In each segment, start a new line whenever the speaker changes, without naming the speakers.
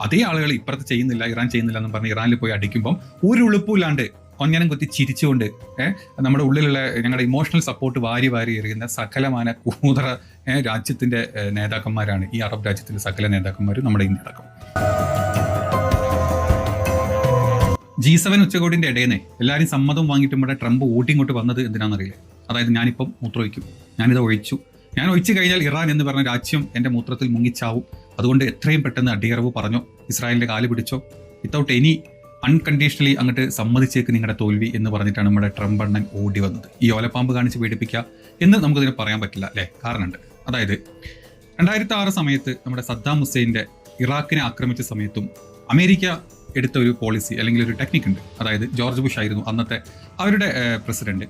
അതേ ആളുകൾ ഇപ്പുറത്ത് ചെയ്യുന്നില്ല ഇറാൻ ചെയ്യുന്നില്ല എന്ന് പറഞ്ഞ് ഇറാനിൽ പോയി അടിക്കുമ്പം ഒരു ഉളുപ്പില്ലാണ്ട് ഒന്നിനും കുത്തി ചിരിച്ചുകൊണ്ട് നമ്മുടെ ഉള്ളിലുള്ള ഞങ്ങളുടെ ഇമോഷണൽ സപ്പോർട്ട് വാരി വാരി എറിയുന്ന സകലമാന കൂതറ രാജ്യത്തിന്റെ നേതാക്കന്മാരാണ്. ഈ അറബ് രാജ്യത്തിന്റെ സകല നേതാക്കന്മാരും നമ്മുടെ ഇന്ത്യ അടക്കം. ജി സെവൻ ഉച്ചകോടിന്റെ ഇടയിൽ നിന്ന് എല്ലാവരും സമ്മതം വാങ്ങിയിട്ട് ഇവിടെ ട്രംപ് ഓട്ടിങ്ങോട്ട് വന്നത് എന്തിനാണെന്നറിയില്ല. അതായത് ഞാനിപ്പം മൂത്രമൊഴിക്കും. ഞാനിത് ഒഴിച്ചു. ഞാൻ ഒഴിച്ചു കഴിഞ്ഞാൽ ഇറാൻ എന്ന് പറഞ്ഞ രാജ്യം എന്റെ മൂത്രത്തിൽ മുങ്ങിച്ചാവും. അതുകൊണ്ട് എത്രയും പെട്ടെന്ന് അടിയറവ് പറഞ്ഞോ. ഇസ്രായേലിന്റെ കാൽ പിടിച്ചോ. വിത്തൗട്ട് എനി അൺകണ്ടീഷണലി അങ്ങോട്ട് സമ്മതിച്ചേക്ക് നിങ്ങളുടെ തോൽവി എന്ന് പറഞ്ഞിട്ടാണ് നമ്മുടെ ട്രംപ് അണ്ണൻ ഓടി വന്നത്. ഈ ഓലപ്പാമ്പ് കാണിച്ച് പേടിപ്പിക്കുക എന്ന് നമുക്കതിന് പറയാൻ പറ്റില്ല അല്ലേ? കാരണമുണ്ട്. അതായത് രണ്ടായിരത്തി ആറ് സമയത്ത് നമ്മുടെ സദ്ദാം ഹുസൈന്റെ ഇറാഖിനെ ആക്രമിച്ച സമയത്തും അമേരിക്ക എടുത്ത ഒരു പോളിസി അല്ലെങ്കിൽ ഒരു ടെക്നിക് ഉണ്ട്. അതായത് ജോർജ് ബുഷ് ആയിരുന്നു അന്നത്തെ അവരുടെ പ്രസിഡന്റ്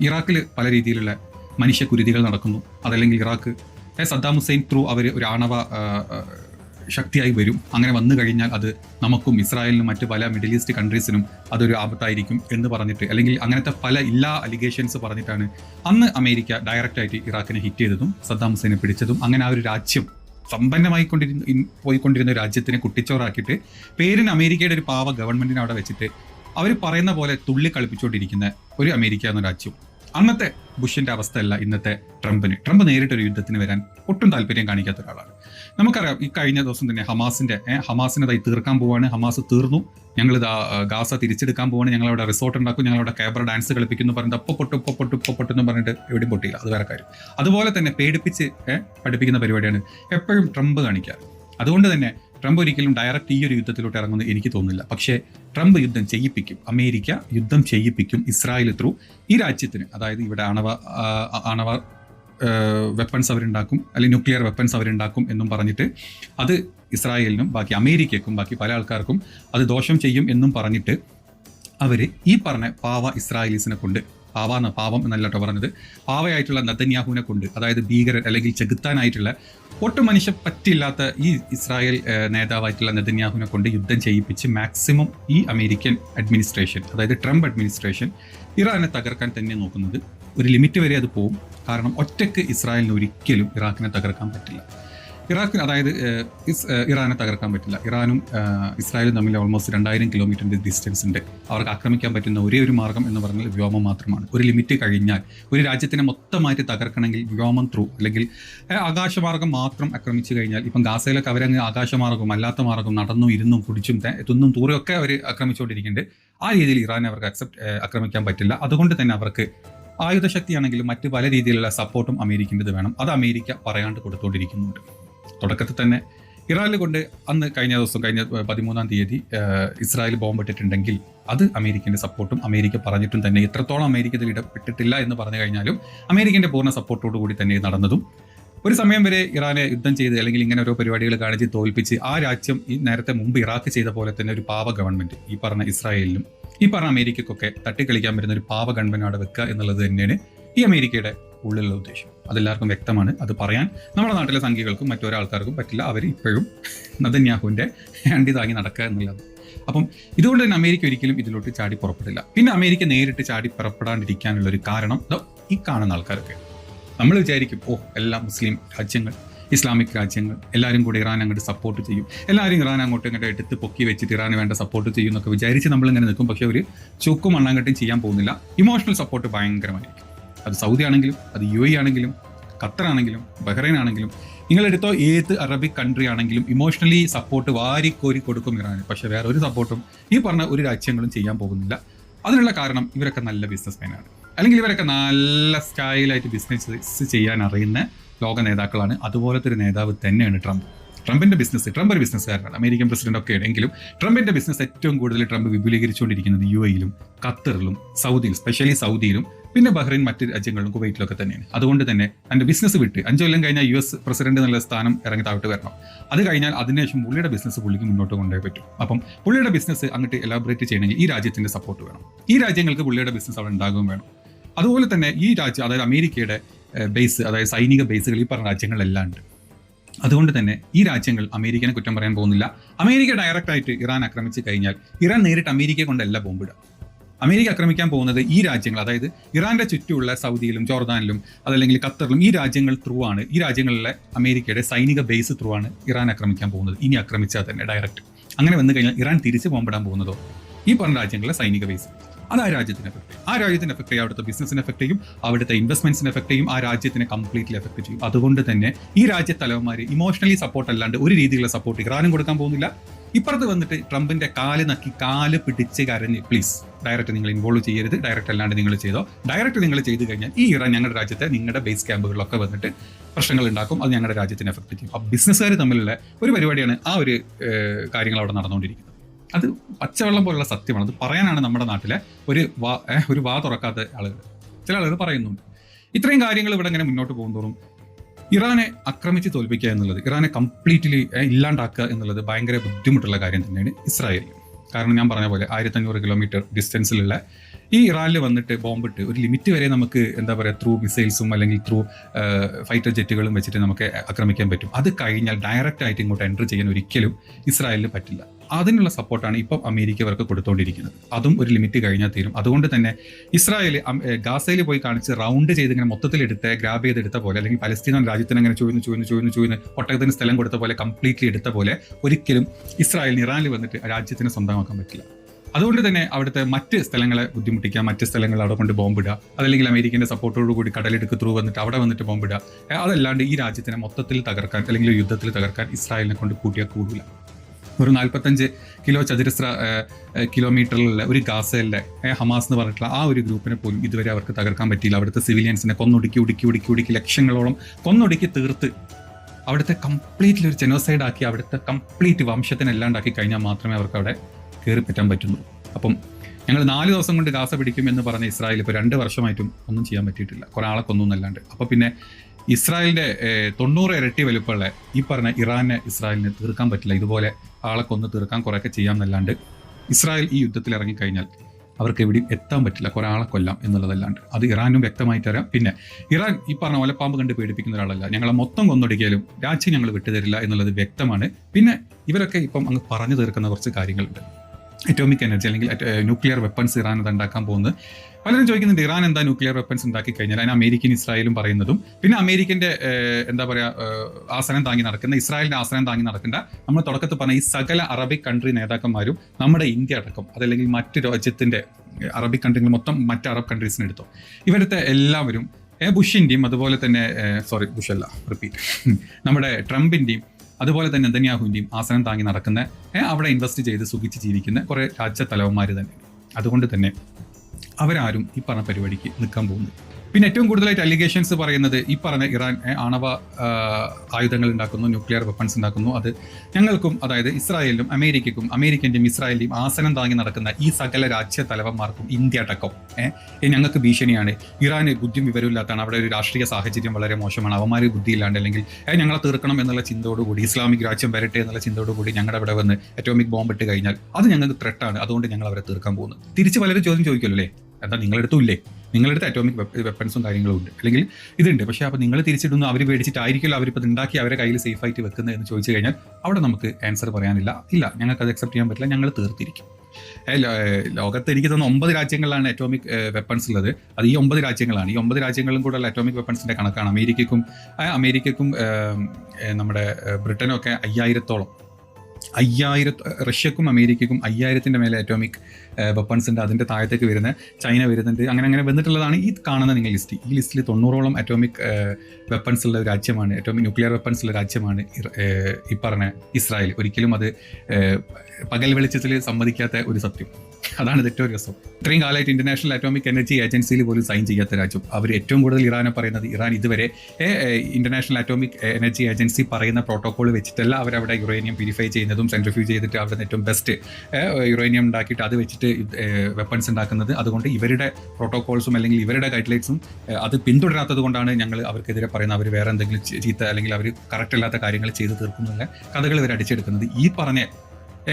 ഇറാഖിൽ പല രീതിയിലുള്ള മനുഷ്യക്കുരുതികൾ നടക്കുന്നു. അതല്ലെങ്കിൽ ഇറാഖ് സദ്ദാം ഹുസൈൻ ത്രൂ അവർ ഒരു ആണവ ശക്തിയായി വരും. അങ്ങനെ വന്നു കഴിഞ്ഞാൽ അത് നമുക്കും ഇസ്രായേലിനും മറ്റ് പല മിഡിൽ ഈസ്റ്റ് കൺട്രീസിനും അതൊരു ആപത്തായിരിക്കും എന്ന് പറഞ്ഞിട്ട് അല്ലെങ്കിൽ അങ്ങനത്തെ പല എല്ലാ അലിഗേഷൻസ് പറഞ്ഞിട്ടാണ് അന്ന് അമേരിക്ക ഡയറക്റ്റ് ആയിട്ട് ഇറാഖിനെ ഹിറ്റ് ചെയ്തതും സദ്ദാം ഹുസൈനെ പിടിച്ചതും. അങ്ങനെ ആ ഒരു രാജ്യം സമ്പന്നമായിക്കൊണ്ടിരുന്ന പോയിക്കൊണ്ടിരുന്ന രാജ്യത്തിനെ കുട്ടിച്ചോറാക്കിയിട്ട് പേരിന് അമേരിക്കയുടെ ഒരു പാവ ഗവൺമെന്റിനെ അവിടെ വെച്ചിട്ട് അവർ പറയുന്ന പോലെ തുള്ളി കളിപ്പിച്ചുകൊണ്ടിരിക്കുന്ന ഒരു അമേരിക്ക എന്ന രാജ്യം. അന്നത്തെ ബുഷിന്റെ അവസ്ഥയല്ല ഇന്നത്തെ ട്രംപിന്. ട്രംപ് നേരിട്ടൊരു യുദ്ധത്തിന് വരാൻ ഒട്ടും താല്പര്യം കാണിക്കാത്ത ഒരാളാണ്. നമുക്കറിയാം ഈ കഴിഞ്ഞ ദിവസം തന്നെ ഹമാസിന്റെ ഹമാസിനെ ഇതായി തീർക്കാൻ പോവാണ് ഹമാസ് തീർന്നു. ഞങ്ങൾ ഇതാ ഗാസ തിരിച്ചെടുക്കാൻ പോവാണ് ഞങ്ങൾ അവിടെ റിസോർട്ട് ഉണ്ടാക്കും ഞങ്ങൾ അവിടെ ക്യാബറ ഡാൻസ് കളിപ്പിക്കുന്നു പറഞ്ഞിട്ട് അപ്പൊ പൊട്ടു ഇപ്പൊ പൊട്ടു ഇപ്പൊ പൊട്ടു എന്ന് പറഞ്ഞിട്ട് എവിടെയും പൊട്ടിയില്ല അത് വേറെ കാര്യം. അതുപോലെ തന്നെ പേടിപ്പിച്ച് പഠിപ്പിക്കുന്ന പരിപാടിയാണ് എപ്പോഴും ട്രംപ് കാണിക്കാറ്. അതുകൊണ്ട് തന്നെ ട്രംപ് ഒരിക്കലും ഡയറക്റ്റ് ഈ ഒരു യുദ്ധത്തിലോട്ട് ഇറങ്ങുന്നത് എനിക്ക് തോന്നുന്നില്ല. പക്ഷേ ട്രംപ് യുദ്ധം ചെയ്യിപ്പിക്കും അമേരിക്ക യുദ്ധം ചെയ്യിപ്പിക്കും ഇസ്രായേൽ ത്രൂ ഈ രാജ്യത്തിന്. അതായത് ഇവിടെ ആണവ ആണവ വെപ്പൺസ് അവരുണ്ടാക്കും അല്ലെങ്കിൽ ന്യൂക്ലിയർ വെപ്പൺസ് അവരുണ്ടാക്കും എന്നും പറഞ്ഞിട്ട് അത് ഇസ്രായേലിനും ബാക്കി അമേരിക്കയ്ക്കും ബാക്കി പല ആൾക്കാർക്കും അത് ദോഷം ചെയ്യും എന്നും പറഞ്ഞിട്ട് അവർ ഈ പറഞ്ഞ പാവ ഇസ്രായേലീസിനെ കൊണ്ട് പാവ എന്ന പാവം എന്നല്ല കേട്ടോ പറഞ്ഞത്. പാവയായിട്ടുള്ള നദന്യാഹുവിനെ കൊണ്ട് അതായത് ഭീകരൻ അല്ലെങ്കിൽ ചെകുത്താനായിട്ടുള്ള ഒട്ടും മനുഷ്യ പറ്റില്ലാത്ത ഈ ഇസ്രായേൽ നേതാവായിട്ടുള്ള നെതന്യാഹുവിനെ കൊണ്ട് യുദ്ധം ചെയ്യിപ്പിച്ച് മാക്സിമം ഈ അമേരിക്കൻ അഡ്മിനിസ്ട്രേഷൻ അതായത് ട്രംപ് അഡ്മിനിസ്ട്രേഷൻ ഇറാനെ തകർക്കാൻ തന്നെ നോക്കുന്നത് ഒരു ലിമിറ്റ് വരെ അത് പോവും. കാരണം ഒറ്റയ്ക്ക് ഇസ്രായേലിന് ഒരിക്കലും ഇറാഖിനെ തകർക്കാൻ പറ്റില്ല. ഇറാഖിന് അതായത് ഇറാനെ തകർക്കാൻ പറ്റില്ല. ഇറാനും ഇസ്രായേലും തമ്മിൽ ഓൾമോസ്റ്റ് രണ്ടായിരം കിലോമീറ്ററിന്റെ ഡിസ്റ്റൻസ് ഉണ്ട്. അവർക്ക് ആക്രമിക്കാൻ പറ്റുന്ന ഒരേ ഒരു മാർഗം എന്ന് പറഞ്ഞാൽ വ്യോമം മാത്രമാണ്. ഒരു ലിമിറ്റ് കഴിഞ്ഞാൽ ഒരു രാജ്യത്തിനെ മൊത്തമായിട്ട് തകർക്കണമെങ്കിൽ വ്യോമം ത്രൂ അല്ലെങ്കിൽ ആകാശമാർഗം മാത്രം ആക്രമിച്ചു കഴിഞ്ഞാൽ ഇപ്പം ഗാസയിലൊക്കെ അവരങ്ങ് ആകാശമാർഗം അല്ലാത്ത മാർഗം നടന്നും ഇരുന്നും കുടിച്ചും തുന്നും തൂറുമൊക്കെ അവർ ആക്രമിച്ചുകൊണ്ടിരിക്കുന്നുണ്ട്. ആ രീതിയിൽ ഇറാനെ അവർക്ക് അക്സെപ്റ്റ് ആക്രമിക്കാൻ പറ്റില്ല. അതുകൊണ്ട് തന്നെ അവർക്ക് ആയുധശക്തിയാണെങ്കിലും മറ്റ് പല രീതിയിലുള്ള സപ്പോർട്ടും അമേരിക്കേണ്ടത് വേണം. അത് അമേരിക്ക പറയാണ്ട് കൊടുത്തുകൊണ്ടിരിക്കുന്നുണ്ട് തുടക്കത്തിൽ തന്നെ ഇറാനിൽ കൊണ്ട് അന്ന് കഴിഞ്ഞ ദിവസം കഴിഞ്ഞ പതിമൂന്നാം തീയതി ഇസ്രായേൽ ബോംബ് ഇട്ടിട്ടുണ്ടെങ്കിൽ അത് അമേരിക്കന്റെ സപ്പോർട്ടും അമേരിക്ക പറഞ്ഞിട്ടും തന്നെ എത്രത്തോളം അമേരിക്ക ഇതിൽ ഇടപെട്ടിട്ടില്ല എന്ന് പറഞ്ഞു കഴിഞ്ഞാലും അമേരിക്കന്റെ പൂർണ സപ്പോർട്ടോടു കൂടി തന്നെ നടന്നതും ഒരു സമയം വരെ ഇറാനെ യുദ്ധം ചെയ്ത് അല്ലെങ്കിൽ ഇങ്ങനെ ഓരോ പരിപാടികൾ കാണിച്ച് തോൽപ്പിച്ച് ആ രാജ്യം ഈ നേരത്തെ മുമ്പ് ഇറാഖ് ചെയ്ത പോലെ തന്നെ ഒരു പാവ ഗവൺമെന്റ് ഈ പറഞ്ഞ ഇസ്രായേലിനും ഈ പറഞ്ഞ അമേരിക്കക്കൊക്കെ തട്ടിക്കളിക്കാൻ വരുന്ന ഒരു പാവ ഗവൺമെന്റ് അവിടെ വെക്കുക എന്നുള്ളത് തന്നെയാണ് ഈ അമേരിക്കയുടെ ഉള്ളിലുള്ള ഉദ്ദേശം. അതെല്ലാവർക്കും വ്യക്തമാണ്. അത് പറയാൻ നമ്മുടെ നാട്ടിലെ സംഖ്യകൾക്കും മറ്റൊരാൾക്കാർക്കും പറ്റില്ല. അവർ ഇപ്പോഴും നദന്യാഹുവിന്റെ അണ്ടി താങ്ങി നടക്കുക എന്നുള്ളത് അപ്പം ഇതുകൊണ്ട് തന്നെ അമേരിക്ക ഒരിക്കലും ഇതിലോട്ട് ചാടി പുറപ്പെടില്ല. പിന്നെ അമേരിക്ക നേരിട്ട് ചാടി പുറപ്പെടാണ്ടിരിക്കാനുള്ള ഒരു കാരണം ഈ കാണുന്ന ആൾക്കാരൊക്കെ. നമ്മൾ വിചാരിക്കും ഓ എല്ലാ മുസ്ലിം രാജ്യങ്ങൾ ഇസ്ലാമിക് രാജ്യങ്ങൾ എല്ലാവരും കൂടി ഇറാൻ അങ്ങോട്ട് സപ്പോർട്ട് ചെയ്യും. എല്ലാവരും ഇറാൻ അങ്ങോട്ട് ഇങ്ങോട്ട് എടുത്ത് പൊക്കി വെച്ചിട്ട് ഇറാന് വേണ്ട സപ്പോർട്ട് ചെയ്യും എന്നൊക്കെ വിചാരിച്ച് നമ്മൾ ഇങ്ങനെ നിൽക്കും. പക്ഷേ ഒരു ചുക്കും മണ്ണാങ്കട്ടും ചെയ്യാൻ പോകുന്നില്ല. ഇമോഷണൽ സപ്പോർട്ട് ഭയങ്കരമായിരിക്കും. അത് സൗദി ആണെങ്കിലും അത് യു എ ആണെങ്കിലും ഖത്തർ ആണെങ്കിലും ബഹ്റൈൻ ആണെങ്കിലും നിങ്ങളെടുത്തോ ഏത് അറബിക് കൺട്രി ആണെങ്കിലും ഇമോഷണലി സപ്പോർട്ട് വാരിക്കോരി കൊടുക്കും ഇറാന്. പക്ഷേ വേറെ ഒരു സപ്പോർട്ടും ഈ പറഞ്ഞ ഒരു രാജ്യങ്ങളും ചെയ്യാൻ പോകുന്നില്ല. അതിനുള്ള കാരണം ഇവരൊക്കെ നല്ല ബിസിനസ് മാനാണ് അല്ലെങ്കിൽ ഇവരൊക്കെ നല്ല സ്റ്റൈലായിട്ട് ബിസിനസ് ചെയ്യാൻ അറിയുന്ന ലോക നേതാക്കളാണ്. അതുപോലത്തെ ഒരു നേതാവ് തന്നെയാണ് ട്രംപ്. ട്രംപിന്റെ ബിസിനസ് ട്രംപ് ഒരു ബിസിനസ്സുകാരനാണ് അമേരിക്കൻ പ്രസിഡന്റ് ഒക്കെ ആണെങ്കിലും ട്രംപിന്റെ ബിസിനസ് ഏറ്റവും കൂടുതൽ ട്രംപ് വിപുലീകരിച്ചുകൊണ്ടിരിക്കുന്നത് യു എയിലും ഖത്തറിലും സൗദിയിലും സ്പെഷ്യലി സൗദിയിലും പിന്നെ ബഹ്റൈൻ മറ്റ് രാജ്യങ്ങളിലും കുവൈറ്റിലൊക്കെ തന്നെയാണ്. അതുകൊണ്ട് തന്നെ തന്റെ ബിസിനസ് വിട്ട് അഞ്ചു കൊല്ലം കഴിഞ്ഞാൽ യു എസ് പ്രസിഡന്റ് എന്നുള്ള സ്ഥാനം ഇറങ്ങി താഴോട്ട് വരണം. അത് കഴിഞ്ഞാൽ അതിനുശേഷം പുള്ളിയുടെ ബിസിനസ് പുള്ളിക്ക് മുന്നോട്ട് കൊണ്ടുപോയി പറ്റും. അപ്പം പുള്ളിയുടെ ബിസിനസ് അങ്ങോട്ട് എലാബറേറ്റ് ചെയ്യണമെങ്കിൽ ഈ രാജ്യത്തിന്റെ സപ്പോർട്ട് വേണം. ഈ രാജ്യങ്ങൾക്ക് പുള്ളിയുടെ ബിസിനസ് അവിടെ ഉണ്ടാകുകയും വേണം. അതുപോലെ തന്നെ ഈ രാജ്യം അതായത് അമേരിക്കയുടെ ബേസ് അതായത് സൈനിക ബേസുകൾ ഈ പറഞ്ഞ രാജ്യങ്ങളെല്ലാം ഉണ്ട്. അതുകൊണ്ട് തന്നെ ഈ രാജ്യങ്ങൾ അമേരിക്കനെ കുറ്റം പറയാൻ പോകുന്നില്ല. അമേരിക്ക ഡയറക്റ്റായിട്ട് ഇറാൻ ആക്രമിച്ച് കഴിഞ്ഞാൽ ഇറാൻ നേരിട്ട് അമേരിക്കയെ കൊണ്ടല്ല ബോംബിടുക അമേരിക്ക ആക്രമിക്കാൻ പോകുന്നത് ഈ രാജ്യങ്ങൾ അതായത് ഇറാന്റെ ചുറ്റുമുള്ള സൗദിയിലും ജോർദാനിലും അതല്ലെങ്കിൽ ഖത്തറിലും ഈ രാജ്യങ്ങൾ ത്രൂ ആണ്. ഈ രാജ്യങ്ങളിലെ അമേരിക്കയുടെ സൈനിക ബേസ് ത്രൂ ആണ് ഇറാൻ ആക്രമിക്കാൻ പോകുന്നത്. ഇനി ആക്രമിച്ചാൽ തന്നെ ഡയറക്റ്റ് അങ്ങനെ വന്നു കഴിഞ്ഞാൽ ഇറാൻ തിരിച്ച് ബോംബിടാൻ പോകുന്നതോ? ഈ പറഞ്ഞ രാജ്യങ്ങളിലെ സൈനിക ബേസ് അത് ആ രാജ്യത്തിന് എഫക്ട് ചെയ്യും. ആ രാജ്യത്തിന് എഫക്ട് ചെയ്യും അവിടുത്തെ ബിസിനസിന് എഫക്ട് ചെയ്യും അവിടുത്തെ ഇൻവെസ്റ്റ്മെന്റ്സിന് എഫക്ട് ചെയ്യും ആ രാജ്യത്തിന് കംപ്ലീറ്റ്ലി എഫക്ട് ചെയ്യും. അതുകൊണ്ട് തന്നെ ഈ രാജ്യ തലവന്മാർ ഇമോഷണലി സപ്പോർട്ട് അല്ലാണ്ട് ഒരു രീതിയിലുള്ള സപ്പോർട്ട് ഇറാനും കൊടുക്കാൻ പോകുന്നില്ല. ഇപ്പുറത്ത് വന്നിട്ട് ട്രംപിന്റെ കാൽ നക്കി കാൽ പിടിച്ച് കരഞ്ഞ്. പ്ലീസ് ഡയറക്റ്റ് നിങ്ങൾ ഇൻവോൾവ് ചെയ്യരുത്. ഡയറക്റ്റ് അല്ലാണ്ട് നിങ്ങൾ ചെയ്തോ. ഡയറക്റ്റ് നിങ്ങൾ ചെയ്തു കഴിഞ്ഞാൽ ഈ ഇറാൻ ഞങ്ങളുടെ രാജ്യത്തെ നിങ്ങളുടെ ബേസ് ക്യാമ്പുകളിലൊക്കെ വന്നിട്ട് പ്രശ്നങ്ങൾ ഉണ്ടാക്കും. അത് ഞങ്ങളുടെ രാജ്യത്തിന് എഫക്ട് ചെയ്യും. ആ ബിസിനസ്സുകാർ തമ്മിലുള്ള ഒരു പരിപാടിയാണ് ആ ഒരു കാര്യങ്ങൾ അവിടെ നടന്നുകൊണ്ടിരിക്കുന്നത്. അത് പച്ചവെള്ളം പോലുള്ള സത്യമാണ്. അത് പറയാനാണ് നമ്മുടെ നാട്ടിലെ ഒരു വാ ഒരു വാ തുറക്കാത്ത ആളുകൾ. ചില ആളുകൾ പറയുന്നുണ്ട്. ഇത്രയും കാര്യങ്ങൾ ഇവിടെ ഇങ്ങനെ മുന്നോട്ട് പോകുന്തോറും ഇറാനെ ആക്രമിച്ച് തോൽപ്പിക്കുക എന്നുള്ളത് ഇറാനെ കംപ്ലീറ്റ്ലി ഇല്ലാണ്ടാക്കുക എന്നുള്ളത് ഭയങ്കര ബുദ്ധിമുട്ടുള്ള കാര്യം തന്നെയാണ് ഇസ്രായേൽ. കാരണം ഞാൻ പറഞ്ഞ പോലെ ആയിരത്തഞ്ഞൂറ് കിലോമീറ്റർ ഡിസ്റ്റൻസിലുള്ള ഈ ഇറാനിൽ വന്നിട്ട് ബോംബിട്ട് ഒരു ലിമിറ്റ് വരെ നമുക്ക് എന്താ പറയുക ത്രൂ മിസൈൽസും അല്ലെങ്കിൽ ത്രൂ ഫൈറ്റർ ജെറ്റുകളും വെച്ചിട്ട് നമുക്ക് ആക്രമിക്കാൻ പറ്റും. അത് കഴിഞ്ഞാൽ ഡയറക്റ്റ് ആയിട്ട് ഇങ്ങോട്ട് എന്റർ ചെയ്യാൻ ഒരിക്കലും ഇസ്രായേലിന് പറ്റില്ല. അതിനുള്ള സപ്പോർട്ടാണ് ഇപ്പം അമേരിക്ക അവർക്ക് കൊടുത്തുകൊണ്ടിരിക്കുന്നത് അതും ഒരു ലിമിറ്റ് കഴിഞ്ഞാൽ തീരും. അതുകൊണ്ട് തന്നെ ഇസ്രായേൽ ഗാസയിൽ പോയി കാണിച്ച് റൗണ്ട് ചെയ്ത് ഇങ്ങനെ മൊത്തത്തിൽ എടുത്ത ഗ്രാബ് ചെയ്തെടുത്ത പോലെ അല്ലെങ്കിൽ പലസ്തീൻ രാജ്യത്തിന് അങ്ങനെ ചോദിച്ചു ചോദിച്ചു ചോദിച്ചു ചോദിച്ചു ഒട്ടകത്തിന് സ്ഥലം കൊടുത്ത പോലെ കംപ്ലീറ്റ്ലി എടുത്ത പോലെ ഒരിക്കലും ഇസ്രായേലിന് ഇറാനിൽ വന്നിട്ട് രാജ്യത്തിന് സ്വന്തമാക്കാൻ പറ്റില്ല. അതുകൊണ്ട് തന്നെ അവിടുത്തെ മറ്റ് സ്ഥലങ്ങളെ ബുദ്ധിമുട്ടിക്കുക മറ്റ് സ്ഥലങ്ങൾ അവിടെ കൊണ്ട് ബോംബിടുക അതല്ലെങ്കിൽ അമേരിക്കന്റെ സപ്പോർട്ടോട് കൂടി കടലെടുക്ക് ത്രൂ വന്നിട്ട് അവിടെ വന്നിട്ട് ബോംബിടുക അതല്ലാണ്ട് ഈ രാജ്യത്തിനെ മൊത്തത്തിൽ തകർക്കാൻ അല്ലെങ്കിൽ യുദ്ധത്തിൽ തകർക്കാൻ ഇസ്രായേലിനെ കൊണ്ട് കൂട്ടിയാൽ കൂടില്ല ഒരു നാൽപ്പത്തഞ്ച് കിലോ ചതുരശ്ര കിലോമീറ്ററിലുള്ള ഒരു ഗാസയിലെ ഹമാസ് എന്ന് പറഞ്ഞിട്ടുള്ള ആ ഒരു ഗ്രൂപ്പിനെ പോലും ഇതുവരെ അവർക്ക് തകർക്കാൻ പറ്റിയില്ല. അവിടുത്തെ സിവിലിയൻസിനെ കൊന്നൊടുക്കി ഒടുക്കി ഒടുക്കി ഒടുക്കി ലക്ഷങ്ങളോളം കൊന്നൊടുക്കി തീർത്ത് അവിടുത്തെ കംപ്ലീറ്റ്ലി ഒരു ജനോസൈഡ് ആക്കി അവിടുത്തെ കംപ്ലീറ്റ് വംശത്തിനെ ഇല്ലാണ്ടാക്കി കഴിഞ്ഞാൽ മാത്രമേ അവർക്ക് അവിടെ കയറി പറ്റാൻ പറ്റുള്ളൂ. അപ്പം ഞങ്ങൾ നാല് ദിവസം കൊണ്ട് ഗാസ പിടിക്കും എന്ന് പറഞ്ഞ ഇസ്രായേൽ ഇപ്പോൾ രണ്ട് വർഷമായിട്ടും ഒന്നും ചെയ്യാൻ പറ്റിയിട്ടില്ല. കുറേ ആളെ എന്നല്ലാണ്ട്. അപ്പോൾ പിന്നെ ഇസ്രായേലിന്റെ തൊണ്ണൂറ് ഇരട്ടി വലുപ്പമുള്ള ഈ പറഞ്ഞ ഇറാനെ ഇസ്രായേലിനെ തീർക്കാൻ പറ്റില്ല. ഇതുപോലെ ആളെ കൊന്നു തീർക്കാൻ കുറേയൊക്കെ ചെയ്യാമെന്നല്ലാണ്ട് ഇസ്രായേൽ ഈ യുദ്ധത്തിൽ ഇറങ്ങിക്കഴിഞ്ഞാൽ അവർക്ക് എവിടെയും എത്താൻ പറ്റില്ല. കുറെ ആളെ കൊല്ലാം എന്നുള്ളതല്ലാണ്ട്. അത് ഇറാനും വ്യക്തമായിട്ട് അറിയാം. പിന്നെ ഇറാൻ ഈ പറഞ്ഞ ഒലപ്പാമ്പ് കണ്ട് പേടിപ്പിക്കുന്ന ഒരാളല്ല. ഞങ്ങളെ മൊത്തം കൊന്നൊടുക്കിയാലും രാജ്യം ഞങ്ങൾ വിട്ടുതരില്ല എന്നുള്ളത് വ്യക്തമാണ്. പിന്നെ ഇവരൊക്കെ ഇപ്പം അങ്ങ് പറഞ്ഞു തീർക്കുന്ന കുറച്ച് കാര്യങ്ങളുണ്ട്. അറ്റോമിക് എനർജി അല്ലെങ്കിൽ ന്യൂക്ലിയർ വെപ്പൺസ് ഇറാൻ ഉണ്ടാക്കാൻ പോകുന്നത്. പലരും ചോദിക്കുന്നുണ്ട് ഇറാൻ എന്താ ന്യൂക്ലിയർ വെപ്പൺസ് ഉണ്ടാക്കി കഴിഞ്ഞാൽ? അതിന് അമേരിക്കൻ ഇസ്രായേലും പറയുന്നതും പിന്നെ അമേരിക്കന്റെ എന്താ പറയാ ആസനം താങ്ങി നടക്കുന്ന ഇസ്രായേലിന്റെ ആസനം താങ്ങി നടക്കേണ്ട നമ്മൾ തുടക്കത്തിൽ പറഞ്ഞ ഈ സകല അറബിക് കൺട്രി നേതാക്കന്മാരും നമ്മുടെ ഇന്ത്യ അടക്കം അതല്ലെങ്കിൽ മറ്റ് രാജ്യത്തിന്റെ അറബിക് കൺട്രികൾ മൊത്തം മറ്റ് അറബ് കൺട്രീസിന് എടുത്തോ ഇവിടുത്തെ എല്ലാവരും എ ബുഷിന്റെയും അതുപോലെ തന്നെ സോറി ബുഷല്ല റിപ്പീറ്റ് നമ്മുടെ ട്രംപിന്റെയും അതുപോലെ തന്നെ നെതന്യാഹുവിന്റെയും ആസനം താങ്ങി നടക്കുന്ന അവിടെ ഇൻവെസ്റ്റ് ചെയ്ത് സുഖിച്ച് ജീവിക്കുന്ന കുറേ രാജ്യ തലവന്മാർ തന്നെ അതുകൊണ്ട് തന്നെ അവരാരും ഈ പറഞ്ഞ പരിപാടിക്ക് നിൽക്കാൻ പോകുന്നു പിന്നെ ഏറ്റവും കൂടുതലായിട്ട് അലിഗേഷൻസ് പറയുന്നത് ഈ പറഞ്ഞ ഇറാൻ ആണവ ആയുധങ്ങൾ ഉണ്ടാക്കുന്നു ന്യൂക്ലിയർ വെപ്പൺസ് ഉണ്ടാക്കുന്നു. അത് ഞങ്ങൾക്കും അതായത് ഇസ്രായേലിനും അമേരിക്കയ്ക്കും അമേരിക്കന്റെയും ഇസ്രായേലിന്റെയും ആസനം താങ്ങി നടക്കുന്ന ഈ സകല രാജ്യ തലവന്മാർക്കും ഇന്ത്യ അടക്കം ഏഹ് ഞങ്ങൾക്ക് ഭീഷണിയാണ്. ഇറാന് ബുദ്ധിയും വിവരമില്ലാത്തതാണ്. അവിടെ ഒരു രാഷ്ട്രീയ സാഹചര്യം വളരെ മോശമാണ്. അവന്മാർ ബുദ്ധിയില്ലാണ്ട് അല്ലെങ്കിൽ ഏഹ് ഞങ്ങളെ തീർക്കണം എന്നുള്ള ചിന്തയോടുകൂടി ഇസ്ലാമിക് രാജ്യം വരട്ടെ എന്നുള്ള ചിന്തയോടുകൂടി ഞങ്ങളുടെ അവിടെ വന്ന് അറ്റോമിക് ബോംബ് ഇട്ട് കഴിഞ്ഞാൽ അത് ഞങ്ങൾക്ക് ത്രെട്ടാണ് അതുകൊണ്ട് ഞങ്ങൾ അവരെ തീർക്കാൻ പോകുന്നത് തിരിച്ച് പലരും ചോദ്യം ചോദിക്കുമല്ലോ അല്ലേ? എന്താ നിങ്ങളെടുത്തും ഇല്ലേ? നിങ്ങളടുത്ത് അറ്റോമിക് വെപ്പൺസും കാര്യങ്ങളും ഉണ്ട്. അല്ലെങ്കിൽ ഇതുണ്ട്. പക്ഷേ അപ്പോൾ നിങ്ങൾ തിരിച്ചിടുന്നു അവർ പേടിച്ചിട്ടായിരിക്കുമല്ലോ അവരിപ്പോൾ ഉണ്ടാക്കി അവരെ കയ്യിൽ സേഫ് ആയിട്ട് വെക്കുന്നത് എന്ന് ചോദിച്ചു കഴിഞ്ഞാൽ അവിടെ നമുക്ക് ആൻസർ പറയാനില്ല. ഇല്ല ഞങ്ങൾക്ക് അത് അക്സെപ്റ്റ് ചെയ്യാൻ പറ്റില്ല. ഞങ്ങൾ തീർത്തിരിക്കും. ലോകത്ത് എനിക്ക് തോന്നുന്നു ഒമ്പത് രാജ്യങ്ങളിലാണ് അറ്റോമിക് വെപ്പൺസ് ഉള്ളത്. അത് ഈ ഒമ്പത് രാജ്യങ്ങളാണ്. ഈ ഒമ്പത് രാജ്യങ്ങളും കൂടെ ഉള്ള അറ്റോമിക് വെപ്പൺസിന്റെ കണക്കാണ് അമേരിക്കക്കും അമേരിക്കയ്ക്കും നമ്മുടെ ബ്രിട്ടനും ഒക്കെ അയ്യായിരത്തോളം. അയ്യായിര റഷ്യക്കും അമേരിക്കയ്ക്കും അയ്യായിരത്തിന്റെ മേലെ അറ്റോമിക് വെപ്പൺസ് ഉണ്ട് അതിന്റെ താഴത്തേക്ക് വരുന്ന ചൈന വരുന്നുണ്ട്. അങ്ങനെ അങ്ങനെ വന്നിട്ടുള്ളതാണ് ഈ കാണുന്ന നിങ്ങൾ ലിസ്റ്റ് ഈ ലിസ്റ്റിൽ തൊണ്ണൂറോളം അറ്റോമിക് വെപ്പൺസ് ഉള്ള രാജ്യമാണ്. അറ്റോമിക് ന്യൂക്ലിയർ വെപ്പൺസ് ഉള്ള രാജ്യമാണ് ഈ പറഞ്ഞ ഇസ്രായേൽ. ഒരിക്കലും അത് പകൽ വെളിച്ചത്തിൽ സമ്മതിക്കാത്ത ഒരു സത്യം. അതാണ് ഏറ്റവും രസം. ഇത്രയും കാലമായിട്ട് ഇന്റർനാഷണൽ അറ്റോമിക് എനർജി ഏജൻസിയിൽ പോലും സൈൻ ചെയ്യാത്ത രാജ്യം. അവർ ഏറ്റവും കൂടുതൽ ഇറാനെ പറയുന്നത് ഇറാൻ ഇതുവരെ ഇന്റർനാഷണൽ അറ്റോമിക് എനർജി ഏജൻസി പറയുന്ന പ്രോട്ടോകോൾ വെച്ചിട്ടല്ല അവിടെ യുറേനിയം പ്യൂരിഫൈ ചെയ്യുന്നതും സെൻട്രിഫ്യൂജ് ചെയ്തിട്ട് അവിടെ ഏറ്റവും ബെസ്റ്റ് യുറേനിയം ഉണ്ടാക്കിയിട്ട് അത് വെച്ചിട്ട് വെപ്പൺസ് ഉണ്ടാക്കുന്നത്. അതുകൊണ്ട് ഇവരുടെ പ്രോട്ടോകോൾസും അല്ലെങ്കിൽ ഇവരുടെ ഗൈഡ് ലൈൻസും അത് പിന്തുടരാത്തത് കൊണ്ടാണ് ഞങ്ങൾ അവർക്കെതിരെ പറയുന്നത്. അവർ വേറെ എന്തെങ്കിലും ചീത്ത അല്ലെങ്കിൽ അവർ കറക്റ്റ് അല്ലാത്ത കാര്യങ്ങൾ ചെയ്ത് തീർക്കുന്നുള്ള കഥകൾ ഇവർ അടിച്ചെടുക്കുന്നത്. ഈ പറഞ്ഞ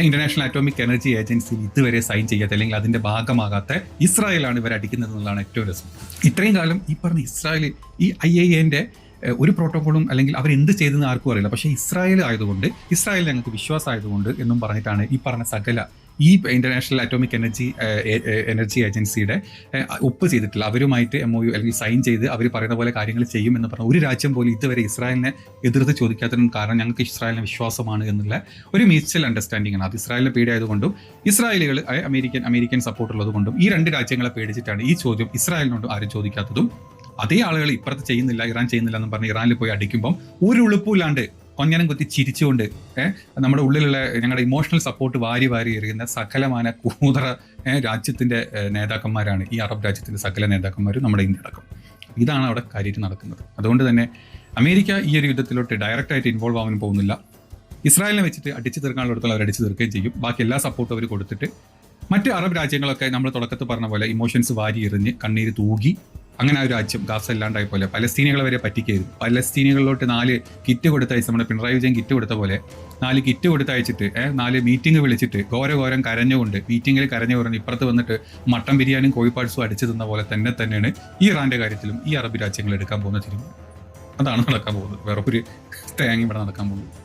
ഇന്റർനാഷണൽ അറ്റോമിക് എനർജി ഏജൻസി ഇതുവരെ സൈൻ ചെയ്യാത്ത അല്ലെങ്കിൽ അതിന്റെ ഭാഗമാകാത്ത ഇസ്രായേലാണ് ഇവർ അടിക്കുന്നത് എന്നുള്ളതാണ് ഏറ്റവും രസം. ഇത്രയും കാലം ഈ പറഞ്ഞ ഇസ്രായേൽ ഈ ഐ ഐ എന്റെ ഒരു പ്രോട്ടോക്കോളും അല്ലെങ്കിൽ അവർ എന്ത് ചെയ്തെന്ന് ആർക്കും അറിയില്ല. പക്ഷേ ഇസ്രായേൽ ആയതുകൊണ്ട് ഇസ്രായേൽ ഞങ്ങൾക്ക് വിശ്വാസമായതുകൊണ്ട് എന്നും പറഞ്ഞിട്ടാണ് ഈ പറഞ്ഞ സകല ഈ ഇന്റർനാഷണൽ അറ്റോമിക് എനർജി എനർജി ഏജൻസിയുടെ ഒപ്പ് ചെയ്തിട്ടില്ല. അവരുമായിട്ട് എം ഒ യു അല്ലെങ്കിൽ സൈൻ ചെയ്ത് അവർ പറയുന്ന പോലെ കാര്യങ്ങൾ ചെയ്യും എന്ന് പറഞ്ഞ ഒരു രാജ്യം പോലും ഇതുവരെ ഇസ്രായേലിനെ എതിർത്ത് ചോദിക്കാത്തതിനും കാരണം ഞങ്ങൾക്ക് ഇസ്രായേലിനെ വിശ്വാസമാണ് എന്നുള്ള ഒരു മ്യൂച്വൽ അണ്ടർസ്റ്റാൻഡിംഗ് ആണ്. അത് ഇസ്രായേലിനെ പേടിയായതുകൊണ്ടും ഇസ്രായേലുകൾ അമേരിക്കൻ അമേരിക്കൻ സപ്പോർട്ട് ഉള്ളതുകൊണ്ടും ഈ രണ്ട് രാജ്യങ്ങളെ പേടിച്ചിട്ടാണ് ഈ ചോദ്യം ഇസ്രായേലിനോട് ആരും ചോദിക്കാത്തതും. അതേ ആളുകൾ ഇപ്പുറത്ത് ചെയ്യുന്നില്ല ഇറാൻ ചെയ്യുന്നില്ല എന്ന് പറഞ്ഞ് ഇറാനിൽ പോയി അടിക്കുമ്പം ഒരു ഉളുപ്പില്ലാണ്ട് കൊഞ്ഞനം കുത്തി ചിരിച്ചുകൊണ്ട് ഏഹ്, നമ്മുടെ ഉള്ളിലുള്ള ഞങ്ങളുടെ ഇമോഷണൽ സപ്പോർട്ട് വാരി വാരി എറിയുന്ന സകലമാന കൂതറ രാജ്യത്തിന്റെ നേതാക്കന്മാരാണ്. ഈ അറബ് രാജ്യത്തിന്റെ സകല നേതാക്കന്മാരും നമ്മുടെ ഇന്ത്യ അടക്കം. ഇതാണ് അവിടെ കാര്യമായിട്ട് നടക്കുന്നത്. അതുകൊണ്ട് തന്നെ അമേരിക്ക ഈ ഒരു യുദ്ധത്തിലോട്ട് ഡയറക്റ്റായിട്ട് ഇൻവോൾവ് ആവാൻ പോകുന്നില്ല. ഇസ്രായേലിനെ വെച്ചിട്ട് അടിച്ചു തീർക്കാനുള്ളിടത്തോളം അവർ അടിച്ചു തീർക്കുകയും ചെയ്യും. ബാക്കി എല്ലാ സപ്പോർട്ടും അവർ കൊടുത്തിട്ട് മറ്റ് അറബ് രാജ്യങ്ങളൊക്കെ നമ്മൾ തുടക്കത്തിൽ പറഞ്ഞ പോലെ ഇമോഷൻസ് വാരി എറിഞ്ഞ് കണ്ണീര് തൂകി അങ്ങനെ ആ ഒരു രാജ്യം ഗാസ ഇല്ലാണ്ടായി പോലെ പലസ്തീനികളെ വരെ പറ്റിക്കരുത് പലസ്തീനികളിലോട്ട് നാല് കിറ്റ് കൊടുത്തയച്ച് നമ്മുടെ പിണറായി വിജയൻ കിറ്റ് കൊടുത്ത പോലെ നാല് കിറ്റ് കൊടുത്തയച്ചിട്ട് നാല് മീറ്റിംഗ് വിളിച്ചിട്ട് ഘോരഘോരം കരഞ്ഞുകൊണ്ട് മീറ്റിംഗിൽ കരഞ്ഞു പറഞ്ഞ് ഇപ്പുറത്ത് വന്നിട്ട് മട്ടൻ ബിരിയാണിയും കോഴിപ്പാട്സും അടിച്ചു തിന്ന പോലെ തന്നെ തന്നെയാണ് ഈ ഇറാന്റെ കാര്യത്തിലും ഈ അറബ് രാജ്യങ്ങൾ എടുക്കാൻ പോകുന്ന തീരുമാനം അതാണ് നടക്കാൻ പോകുന്നത്. വേറെ ഒരു തേങ്ങ ഇവിടെ നടക്കാൻ പോകുന്നത്.